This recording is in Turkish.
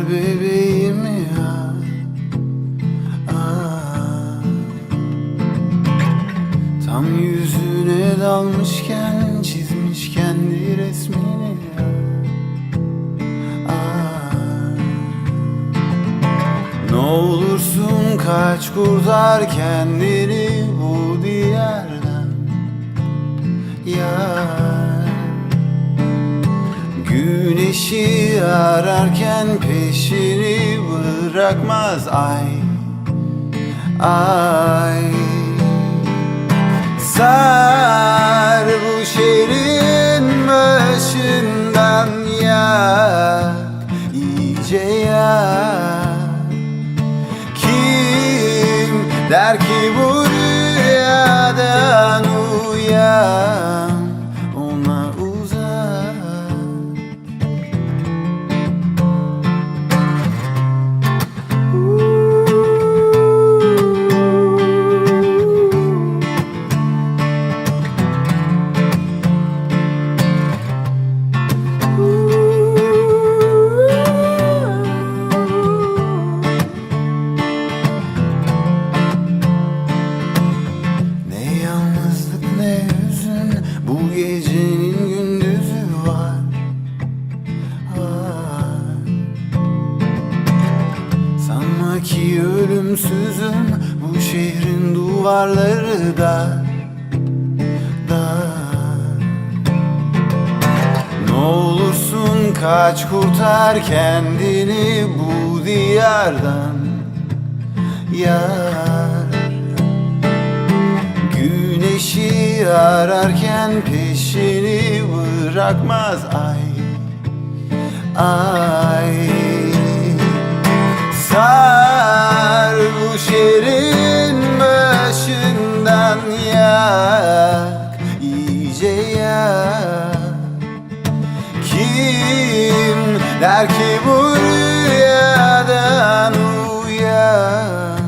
bebeğim ya Aa. Tam yüzüne dalmışken çizmiş kendi resmini ya. Ne olursun kaç kurtar kendini bu diyardan Yar ararken peşini bırakmaz. Ay Ay. Sar bu şehrin başından yak iyice yak Kim der ki bu rüyadan uyan Sanma ki ölümsüzüm Bu şehrin duvarları dar Dar Ne olursun kaç kurtar kendini bu diyardan. Yar. Güneşi ararken peşini bırakmaz ay Ay yak iyice yak. Kim der ki bu rüyadan uyan?